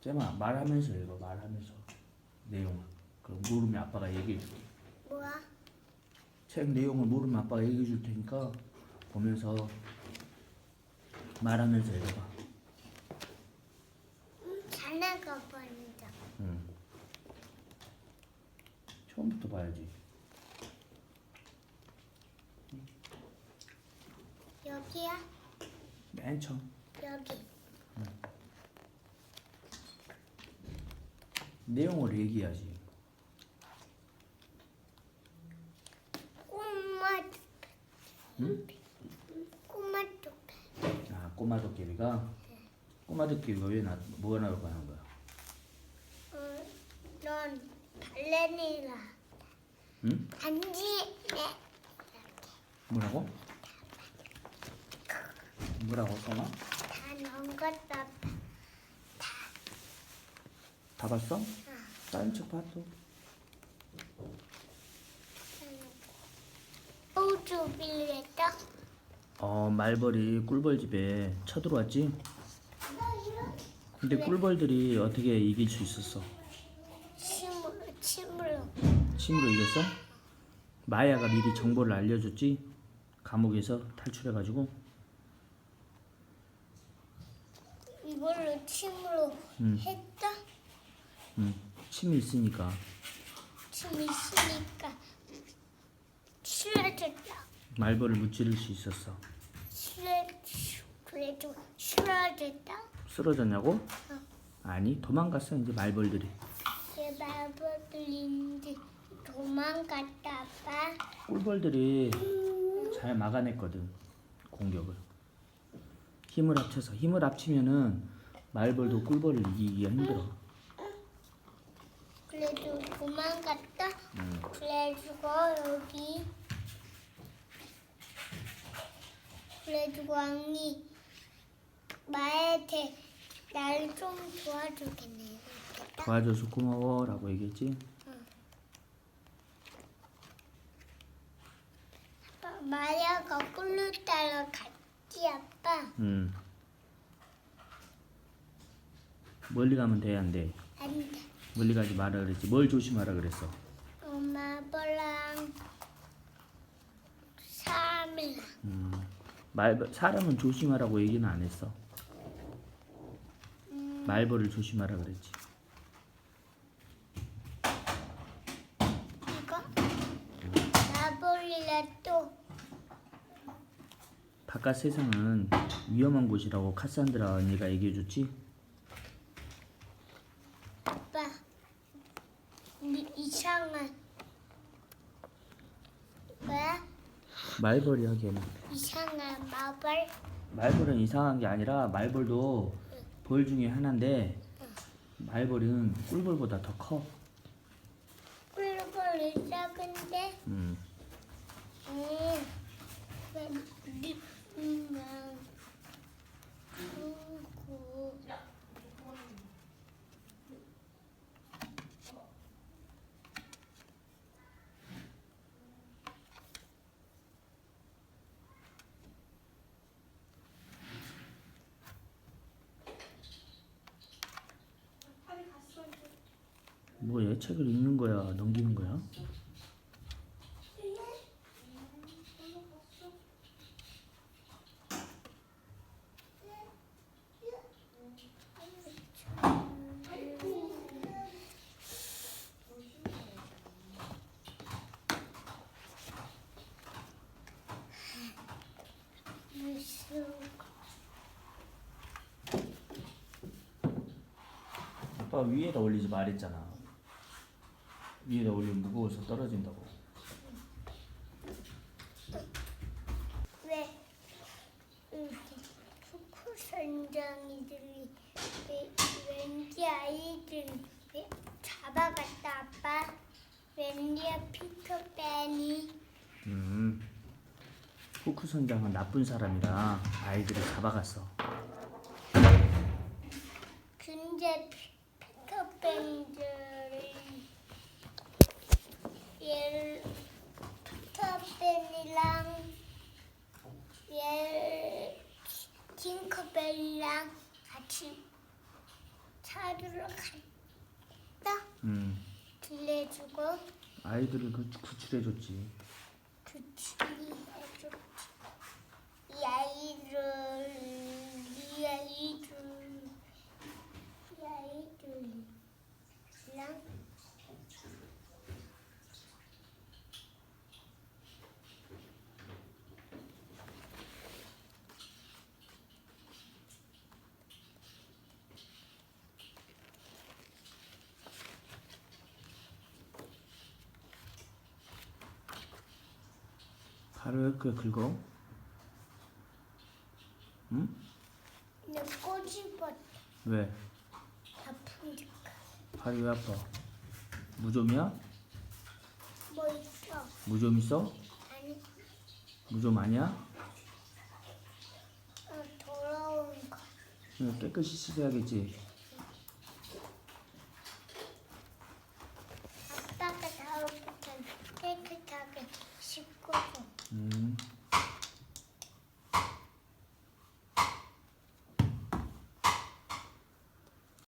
쟤마 말하면서 읽어 말하면서 내용 그럼 물으면 아빠가 얘기해 줄게 뭐야? 책 내용을 모르면 아빠가 얘기해 줄 테니까 보면서 말하면서 읽어봐 음, 잘 나가버린다. 응. 처음부터 봐야지 여기야? 맨 처음 여기. 내용을 얘기해야지 꼬마 응? 꼬마 쪽. 아 꼬마 도깨비가 꼬마 도깨비가 왜 나, 뭐가 나올까 하는 거야 어, 넌 발레리나. 응? 반지. 네. 뭐라고? 뭐라고 써놔? 다 것다. 다 봤어? 다른 책 봤어 호주 빌렸다. 어 말벌이 꿀벌 집에 쳐들어왔지? 근데 꿀벌들이 어떻게 이길 수 있었어? 침으로 침으로. 침으로 이겼어? 마야가 미리 정보를 알려줬지? 감옥에서 탈출해가지고 이걸로 침으로 응. 했다. 응. 침이 있으니까 침이 있으니까 싫어졌다. 말벌을 무찌를 수 있었어 싫어 그래도 싫어졌다. 쓰러졌냐고? 아니 도망갔어 이제 말벌들이 제 말벌들인데 도망갔다 아빠. 꿀벌들이 잘 막아냈거든 공격을 힘을 합쳐서 힘을 합치면은 말벌도 꿀벌을 이기기가 힘들어 그래도 응. 그래가지고 여기 그래가지고 왕이 말한테 나를 좀 도와주겠네. 이렇게 도와줘서 고마워 라고 얘기했지 아빠, 마야가 꿀로 따라 갔지 아빠. 응. 멀리 가면 돼 안 돼? 안 돼. 멀리 가지 마라 그랬지 뭘 조심하라 그랬어 아빠랑 사람이랑 음. 말 사람은 조심하라고 얘기는 안 했어. 음, 말벌을 조심하라 그랬지. 이거? 나버리라 또. 바깥 세상은 위험한 곳이라고 카산드라 언니가 얘기해줬지 아빠 이- 이상한 뭐야? 말벌이 하기에는. 이상한 마블? 말벌은 이상한 게 아니라 말벌도 벌 중에 하나인데 말벌은 꿀벌보다 더 커. 꿀벌이 작은데? 음. 음, 음, 그 뭐얘 책을 읽는 거야, 넘기는 거야? 아빠 위에다 올리지 말했잖아. 위에다 올리면 무거워서 떨어진다고. 왜 이렇게 선장이들이 왜, 왠지 아이들이 왜 잡아갔다 아빠 왠지 피터팬이 음. 후크 선장은 나쁜 사람이라 아이들이 잡아갔어. 근데 피- 피터팬들 이 얘를 피터팬이랑 얘 팅커벨이랑 같이 차주러 갔다 음. 들려주고 아이들을 그 구출해줬지. 구출해줬지. 이 아이를 이 아이들 이 아이들이랑 왜 그렇게 긁어? 응? 그냥 꼬집어 왜? 아프니까 발이 왜 아파? 무좀이야? 뭐 있어? 무좀 있어? 아니 무좀 아니야? 어, 돌아온 거. 깨끗이 씻어야겠지.